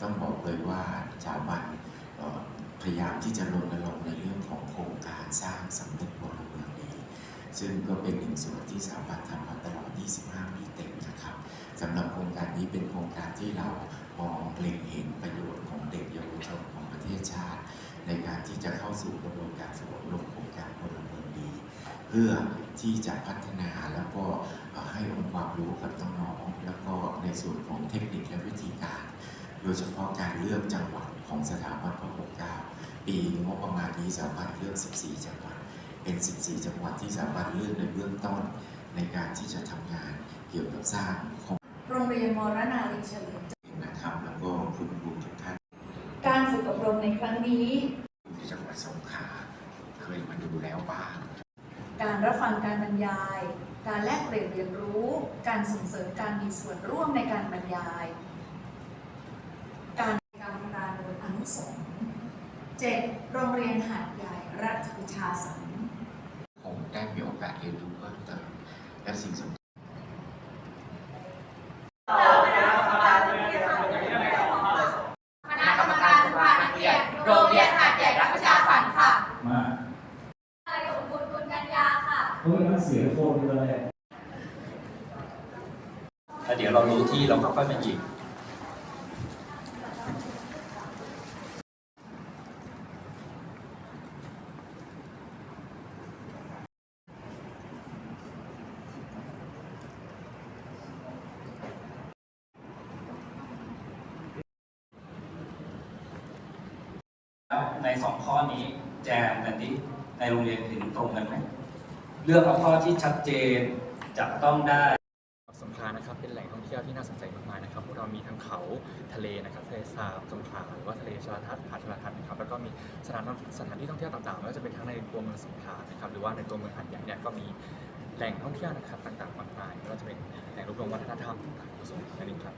ต้องบอกเลยว่าสถาบันพยายามที่จะรณรงค์ในเรื่องของโครงการสร้างสำนึกพลเมืองดี ซึ่งก็เป็นหนึ่งส่วนที่สถาบันทำมาตลอด 25 ปีเต็มนะครับสำหรับโครงการนี้เป็นโครงการที่เรามองเล็งเห็นประโยชน์ของเด็กเยาวชนของประเทศชาติ ในการที่จะเข้าสู่กระบวนการฝึกอบรมโครงการพลเมืองดี เพื่อที่จะพัฒนาแล้วก็ให้องค์ความรู้กับน้องๆแล้วก็ในส่วนของเทค ยเฉพาะการเลือกจังหวัดของสถาบันพระปกเกล้าปีงบประมาณนี้สามารถเลือก 14 จังหวัด เป็น 14 จังหวัดที่สามารถเลือกในเบื้องต้นในการที่จะทำงานเกี่ยวกับสร้างโครงโรงเรียนมรณาลิงเฉลิมนะครับแล้วก็คุณครูทุกท่าน การฝึกอบรมในครั้งนี้ที่จังหวัดสงขลาเคยมาดูแล้วบ้างการรับฟังการบรรยาย การแลกเปลี่ยนเรียนรู้ การส่งเสริมการมีส่วนร่วมในการบรรยาย 7. โรงเรียนหาดใหญ่รัชปรชาสงฆ์ผมได้มีโอกาสเรียนรู้เพิ่มเติมและสิ่งสำคัญโรงเรียนหาดใหญ่รักปรชาสันค่ะมาอะไบูรกุณกัญญาค่ะเฮ้ยมันเสียโคนเลยแล้วเดี๋ยวเรารู้ที่เราก็ค่อยมาหยิบ ในสองข้อนี้แจมกันที่ในโรงเรียนเห็นตรงกันไหมเลือกเอาข้อที่ชัดเจนจับต้องได้สงขลานะครับเป็นแหล่งท่องเที่ยวที่น่าสนใจมากมายนะครับพวกเรามีทั้งเขาทะเลนะครับทะเลสาบสงขลาหรือว่าทะเลชลทัศน์หาชลทัศน์นะครับแล้วก็มีสถานสถานที่ท่องเที่ยวต่างๆไม่ว่าจะเป็นทั้งในตัวเมืองสงขลานะครับหรือว่าในตัวเมืองหาดใหญ่เนี่ยก็มีแหล่งท่องเที่ยวนะครับต่างๆมากมายไม่ว่าจะเป็นแหล่งรวบรวมวัฒนธรรมต่างๆของสงขลานั่นเองครับ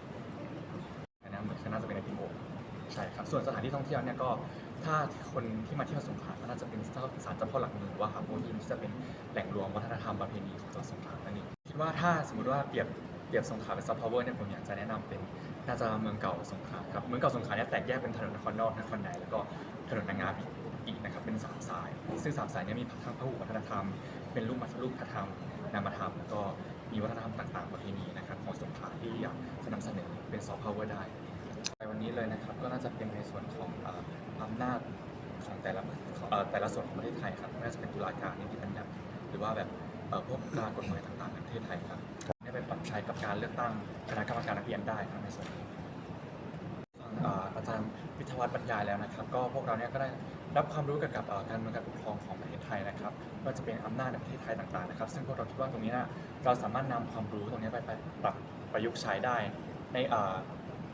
นนั้นเหมือนน่าจะเป็นในพิมโอใช่ครับส่วนสถานที่ท่องเที่ยวเนี่ยก็ ถ้าคนที่มาเที่ยวสงขลาก็น่าจะเป็นศาลเจ้าพ่อหลักเมืองหรือว่าหาดโมยิมที่จะเป็นแหล่งรวมวัฒนธรรมประเพณีของจังหวัดสงขลานั่นเองคิดว่าถ้าสมมติว่าเปรียบเปรียบสงขลาเป็นซอฟต์พาวเวอร์เนี่ยผมอยากจะแนะนำเป็นน่าจะเมืองเก่าสงขลาครับเมืองเก่าสงขลาเนี่ยแตกแยกเป็นถนนนครนอกนครในแล้วก็ถนนนางงามอีกอีกนะครับเป็นสามสาย ซึ่งสามสายเนี่ยมีทั้งพหุวัฒนธรรม เป็นรูปมัรูปธรรม นามธรรม แล้วก็มีวัฒนธรรมต่างๆประเพณีนะครับของสงขลาที่อยากจะนำเสนอเป็นซอฟต์พาวเวอร์ได้ วันนี้เลยนะครับ ก็น่าจะเป็นในส่วนของอำนาจของแต่ละแต่ละส่วนของประเทศไทยครับไม่ว่าจะเป็นตุลาการนิติบัญญัติหรือว่าแบบพวกการกฎหมายต่างๆในประเทศไทยครับได้ไปปรับใช้กับการเลือกตั้งคณะกรรมการนักเรียนได้ครับในส่วนนี้ฟังอาจารย์วิทยาวัฒน์บรรยายแล้วนะครับ ก็พวกเราเนี่ยก็ได้รับความรู้เกี่ยวกับการเมืองการปกครองของประเทศไทยนะครับว่าจะเป็นอำนาจในประเทศไทยต่างๆนะครับ ซึ่งพวกเราคิดว่าตรงนี้นะเราสามารถนำความรู้ตรงนี้ไปปรับประยุกต์ใช้ได้ใน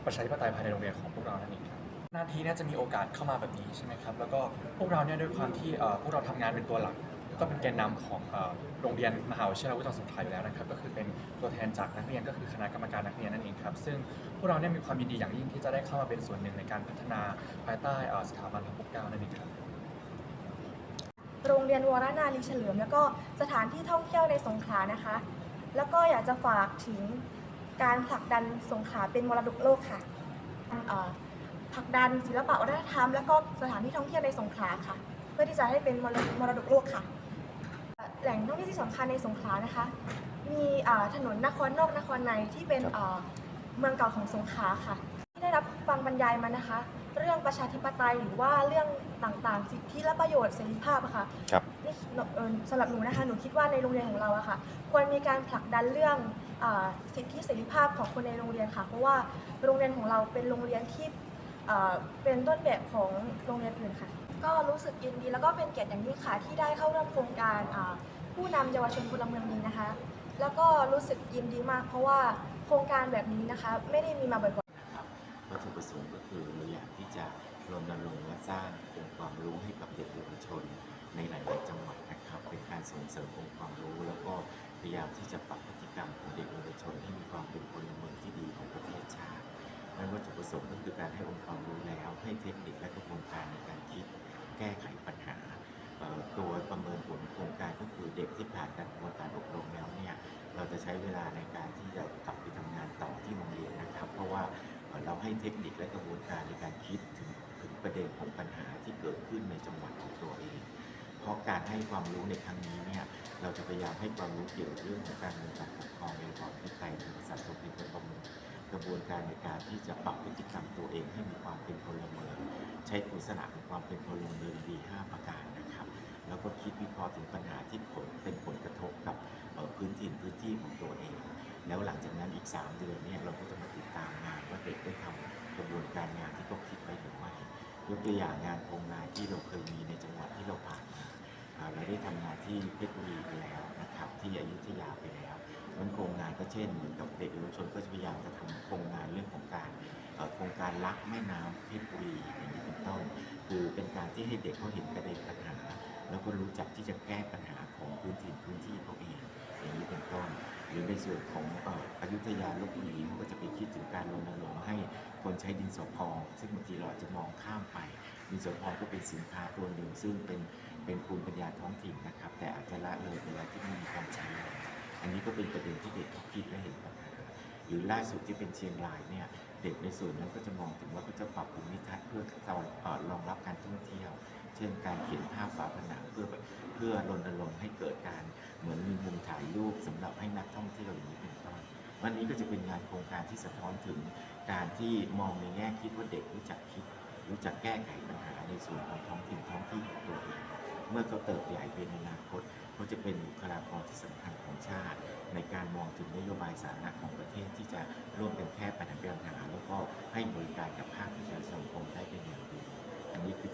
ประชาธิปไตยภายในโรงเรียนของพวกเรานั่นเองครับนาทีนี่ยจะมีโอกาสเข้ามาแบบนี้ใช่ไหมครับแล้วก็พวกเราเนี่ยด้วยความที่เอ่อพวกเราทำงานเป็นตัวหลัก ก็เป็นแกนนำของเอ่อโรงเรียนมหาวิทยาลัยวุฒิจังหวัดสงขลาอยู่แล้วนะครับก็คือเป็นตัวแทนจากนักเรียนก็คือคณะกรรมการนักเรียนนั่นเองครับซึ่งพวกเราเนี่ยมีความยินดีอย่างยิ่งที่จะได้เข้ามาเป็นส่วนหนึ่งในการพัฒนาภายใต้เอ่อสถาบันพระปกเกล้านั่นเองครับ โรงเรียนวรนาลีเฉลิม แล้วก็สถานที่ท่องเที่ยวในสงขลานะคะ แล้วก็อยากจะฝากถึง การผลักดันสงขลาเป็นมรดกโลกค่ะเอ่อผลักดันศิลปะวัฒนธรรม แล้วก็สถานที่ท่องเที่ยวในสงขลาค่ะ เพื่อที่จะให้เป็นมรดกมรดกโลกค่ะ แหล่งท่องเที่ยวที่สำคัญในสงขลานะคะ มีอ่าถนนนครนอกนครในที่เป็นอ่าเมืองเก่าของสงขลาค่ะ ที่ได้รับฟังบรรยายมานะคะ เรื่องประชาธิปไตยหรือว่าเรื่องต่างๆ สิทธิและประโยชน์เสรีภาพอะค่ะครับนี่เอ่อสำหรับหนูนะคะหนูคิดว่าในโรงเรียนของเราอะค่ะ ควรมีการผลักดันเรื่องอา สิทธิเสรีภาพของคนในโรงเรียนค่ะ เพราะว่าโรงเรียนของเราเป็นโรงเรียนที่เป็นต้นแบบของโรงเรียนอื่นค่ะ ก็รู้สึกยินดีแล้วก็เป็นเกียรติอย่างยิ่งค่ะที่ได้เข้าร่วมโครงการผู้นำเยาวชนพลเมืองดีนะคะ แล้วก็รู้สึกยินดีมาก เพราะว่าโครงการแบบนี้นะคะ ไม่ได้มีมาบ่อยๆนะครับวัตถุประสงค์ก็คือเราอยากที่จะรณรงค์และสร้างองค์ความรู้ให้กับเด็กเยาวชน ในหลาย ๆ จังหวัดนะครับ เป็นการส่งเสริมองค์ความรู้ แล้วก็พยายามที่จะปรับพฤติกรรมของ ประสงค์ก็คือการให้องค์ความรู้แล้ว ให้เทคนิคและกระบวนการในการคิดแก้ไขปัญหาเอ่อตัวประเมินผลโครงการก็คือเด็กที่ผ่านการกระบวนการอบรมแล้วเนี่ยเราจะใช้เวลาในการที่จะกลับไปทำงานต่อที่โรงเรียนนะครับ เพราะว่าเราให้เทคนิคและกระบวนการในการคิดถึงถึงประเด็นของปัญหาที่เกิดขึ้นในจังหวัดของตัวเอง เพราะการให้ความรู้ในครั้งนี้เนี่ยเราจะพยายามให้ความรู้เกี่ยวกับเรื่องของการเมืองการปกครองในระบอบประชาธิปไตยเป็นสัตว์สมเป็นประมง กระบวนการในการที่จะปรับพฤติกรรมตัวเองให้มีความเป็นพลเมืองใช้คุณสนะของความเป็นพลเมืองดี 5 ประการนะครับ แล้วก็คิดวิเคราะห์ถึงปัญหาที่ผลเป็นผลกระทบกับพื้นถิ่นพื้นที่ของตัวเอง แล้วหลังจากนั้นอีก 3 เดือนเนี่ยเราก็จะมาติดตามงานว่าเด็กได้ทำกระบวนการงานที่เขาคิดไว้หรือไม่ยกตัวอย่างงานโครงงานที่เราเคยมีในจังหวัดที่เราผ่านมาเราได้ทำงานที่เพชรบุรีไปแล้วนะครับ ที่อยุธยาไปแล้ว มันโครงงานก็เช่นเหมือนกับเด็กเยาวชนก็จะพยายามจะทำโครงงานเรื่องของการเอ่อโครงการรักแม่น้ำเพชรบุรีอย่างนี้เป็นต้นคือเป็นการที่ให้เด็กเขาเห็นประเด็นปัญหา แล้วก็รู้จักที่จะแก้ปัญหาของพื้นถิ่นพื้นที่เขาเอง อย่างนี้เป็นต้นหรือในส่วนของเอ่ออยุธยาลบบุรีเขาก็จะไปคิดถึงการรณรงค์ให้คนใช้ดินสอพอง ซึ่งบางทีเราอาจจะมองข้ามไป ดินสอพองก็เป็นสินค้าตัวหนึ่งซึ่งเป็นเป็นภูมิปัญญาท้องถิ่นนะครับ แต่อาจจะละเลยไปแล้วที่ไม่มีการใช้ อันนี้ก็เป็นประเด็นที่เด็กเขาคิดและเห็นปัญหาหรือล่าสุดที่เป็นเชียงรายเนี่ยเด็กในส่วนนั้นก็จะมองถึงว่าเขาจะปรับภูมิทัศน์เพื่อรองเอ่อรองรับการท่องเที่ยว เช่นการเขียนภาพฝาผนังเพื่อเพื่อรณรงค์ให้เกิดการเหมือนมีมุมถ่ายรูปสำหรับให้นักท่องเที่ยวอย่างนี้เป็นต้นวันนี้ก็จะเป็นงานโครงการที่สะท้อนถึงการที่มองในแง่คิดว่าเด็กรู้จักคิด รู้จักแก้ไขปัญหาในส่วนของท้องถิ่นท้องที่ของตัวเอง เมื่อเขาเติบใหญ่เป็นอนาคตเขาจะเป็นบุคลากรที่สำคัญของชาติ ในการมองถึงนโยบายสาธารณะของประเทศที่จะร่วมกันแก้ปัญหาปัญหาแล้วก็ให้บริการกับภาคประชาสังคมได้เป็นอย่างดี อันนี้คือ